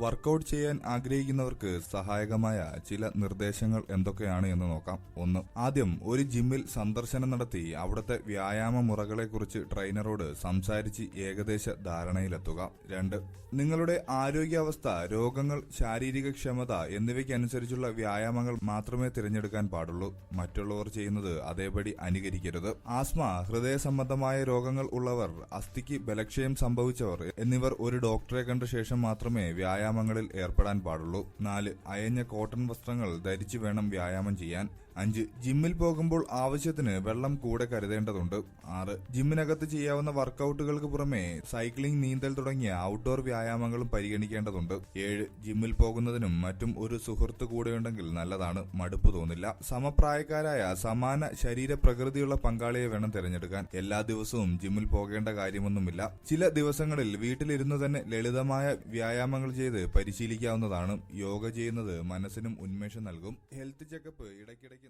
Workout ചെയ്യാൻ ആഗ്രഹിക്കുന്നവർക്ക് സഹായകമായ ചില നിർദ്ദേശങ്ങൾ എന്തൊക്കെയാണ് എന്ന് നോക്കാം. ഒന്ന് ആദ്യം ഒരു ജിമ്മിൽ സന്ദർശനം നടത്തി അവിടുത്തെ വ്യായാമ മുറകളെക്കുറിച്ച് ട്രെയിനറോട് സംസാരിച്ച് ഏകദേശ ധാരണയിലെത്തുക. രണ്ട് നിങ്ങളുടെ ആരോഗ്യാവസ്ഥ രോഗങ്ങൾ ശാരീരിക ക്ഷമത എന്നിവയ്ക്കനുസരിച്ചുള്ള വ്യായാമങ്ങൾ മാത്രമേ തിരഞ്ഞെടുക്കാൻ പാടുള്ളൂ. മറ്റുള്ളവർ ചെയ്യുന്നത് അതേപടി അനുകരിക്കരുത്. ആസ്മ ഹൃദയ സംബന്ധമായ രോഗങ്ങൾ ഉള്ളവർ അസ്ഥിക്ക് ബലക്ഷയം സംഭവിച്ചവർ എന്നിവർ ഒരു ഡോക്ടറെ കണ്ട ശേഷം മാത്രമേ വ്യായാമങ്ങളിൽ ഏർപ്പെടാൻ പാടുള്ളൂ. നാല് അയഞ്ഞ കോട്ടൺ വസ്ത്രങ്ങൾ ധരിച്ചു വേണം വ്യായാമം ചെയ്യാൻ. അഞ്ച് ജിമ്മിൽ പോകുമ്പോൾ ആവശ്യത്തിന് വെള്ളം കൂടെ കരുതേണ്ടതുണ്ട്. ആറ് ജിമ്മിനകത്ത് ചെയ്യാവുന്ന വർക്കൗട്ടുകൾക്ക് പുറമെ സൈക്ലിംഗ് നീന്തൽ തുടങ്ങിയ ഔട്ട്ഡോർ വ്യായാമങ്ങളും പരിഗണിക്കേണ്ടതുണ്ട്. ഏഴ് ജിമ്മിൽ പോകുന്നതിനും മറ്റും ഒരു സുഹൃത്ത് കൂടെയുണ്ടെങ്കിൽ നല്ലതാണ്. മടുപ്പ് തോന്നില്ല. സമപ്രായക്കാരായ സമാന ശരീരപ്രകൃതിയുള്ള പങ്കാളിയെ വേണം തിരഞ്ഞെടുക്കാൻ. എല്ലാ ദിവസവും ജിമ്മിൽ പോകേണ്ട കാര്യമൊന്നുമില്ല. ചില ദിവസങ്ങളിൽ വീട്ടിലിരുന്ന് തന്നെ ലളിതമായ വ്യായാമങ്ങൾ ചെയ്ത് പരിശീലിക്കാവുന്നതാണ്. യോഗ ചെയ്യുന്നത് മനസ്സിനും ഉന്മേഷം നൽകും. ഹെൽത്ത് ചെക്കപ്പ് ഇടയ്ക്കിടയ്ക്ക്